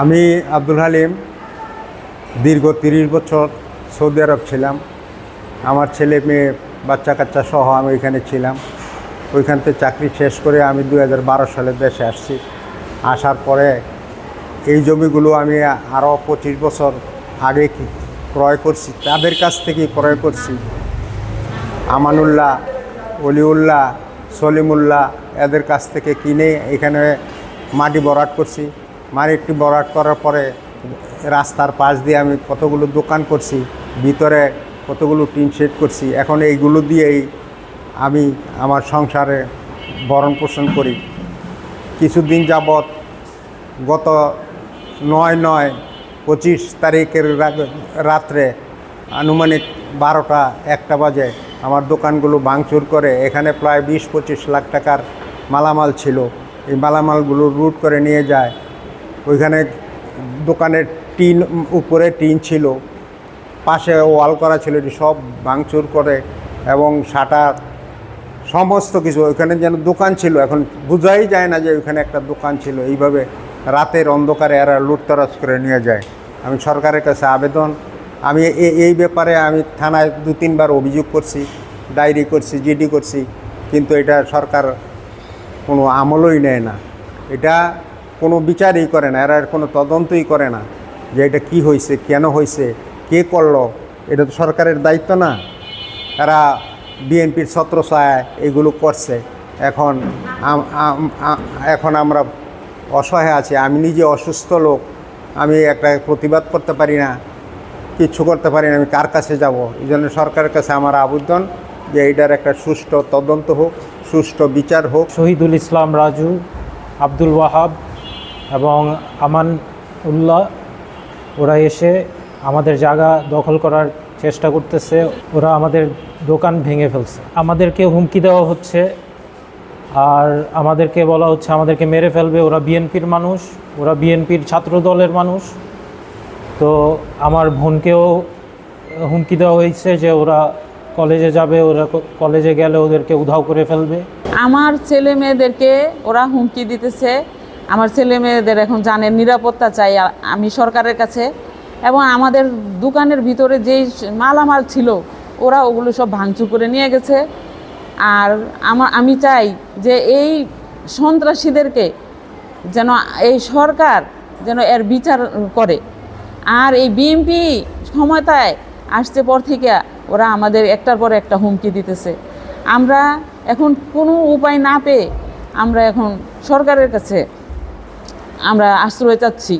আমি আব্দুল হালিম, দীর্ঘ তিরিশ বছর সৌদি আরব ছিলাম। আমার ছেলে মেয়ে, বাচ্চা কাচ্চা সহ আমি ওইখানে ছিলাম। ওইখান থেকে চাকরি শেষ করে আমি দু হাজার বারো সালে দেশে আসছি। আসার পরে এই জমিগুলো আমি আরও পঁচিশ বছর আগে ক্রয় করছি, তাদের কাছ থেকেই ক্রয় করছি। আমানুল্লাহ, অলিউল্লাহ, সলিমুল্লাহ এদের কাছ থেকে কিনে এখানে মাটি বরাট করছি। মাটিটি বরাট করার পরে রাস্তার পাশ দিয়ে আমি কতগুলো দোকান করছি, ভিতরে কতগুলো টিন শেড করছি, এখন এইগুলো দিয়েই আমি আমার সংসারে ভরণ পোষণ করি। কিছুদিন যাবৎ গত নয় নয় পঁচিশ তারিখের রাত্রে আনুমানিক বারোটা একটা বাজে আমার দোকানগুলো ভাঙচুর করে, এখানে প্রায় বিশ পঁচিশ লাখ টাকার মালামাল ছিল। এই মালামালগুলো রুট করে নিয়ে যায়। ওইখানে দোকানের টিন উপরে টিন ছিল, পাশে ওয়াল করা ছিল, এটি সব ভাঙচুর করে এবং শাটার সমস্ত কিছু, ওইখানে যেন দোকান ছিল। এখন বোঝাই যায় না যে ওইখানে একটা দোকান ছিল। এইভাবে রাতের অন্ধকারে এরা লুটতরাজ করে নিয়ে যায়। আমি সরকারের কাছে আবেদন, আমি এই ব্যাপারে আমি থানায় দু, তিনবার অভিযোগ করছি, ডায়েরি করছি, জিডি করছি, কিন্তু এটা সরকার কোনো আমলই নেয় না। এটা কোনো বিচারই করে না, এরা কোনো তদন্তই করে না যে এটা কি হয়েছে কেন হয়েছে কে করল, এটা তো সরকারের দায়িত্ব না। এরা বিএনপির ছত্রছায়া এগুলো করছে। এখন এখন আমরা অসহায় আছি, আমি নিজে অসুস্থ লোক, আমি একটা প্রতিবাদ করতে পারি না, কিচ্ছু করতে পারি না, আমি কার কাছে যাব? এই জন্য সরকারের কাছে আমার আবেদন যে এইটার একটা সুষ্ঠু তদন্ত হোক, সুষ্ঠু বিচার হোক। শহীদুল ইসলাম রাজু, আব্দুল ওয়াহাব এবং আমান উল্লাহ, ওরা এসে আমাদের জায়গা দখল করার চেষ্টা করতেছে, ওরা আমাদের দোকান ভেঙে ফেলছে। আমাদেরকে হুমকি দেওয়া হচ্ছে, আর আমাদেরকে বলা হচ্ছে, আমাদেরকে মেরে ফেলবে, ওরা বিএনপির মানুষ, ওরা বিএনপির ছাত্র দলের মানুষ। তো আমার বোনকেও হুমকি দেওয়া হয়েছে যে ওরা কলেজে যাবে, ওরা কলেজে গেলে ওদেরকে উধাও করে ফেলবে। আমার ছেলে মেয়েদেরকে ওরা হুমকি দিতেছে আমার ছেলে মেয়েদের এখন জানের নিরাপত্তা চাই আমি সরকারের কাছে। এবং আমাদের দোকানের ভিতরে যেই মালামাল ছিল, ওরা ওগুলো সব ভাঙচুর করে নিয়ে গেছে। আর আমা, আমি চাই যে এই সন্ত্রাসীদেরকে যেন এই সরকার যেন এর বিচার করে। আর এই বিএমপি ক্ষমতায় আসছে পর থেকে ওরা আমাদের একটার পর একটা হুমকি দিতেছে। আমরা এখন কোনো উপায় না পেয়ে আমরা এখন সরকারের কাছে আমরা আশ্রয় চাচ্ছি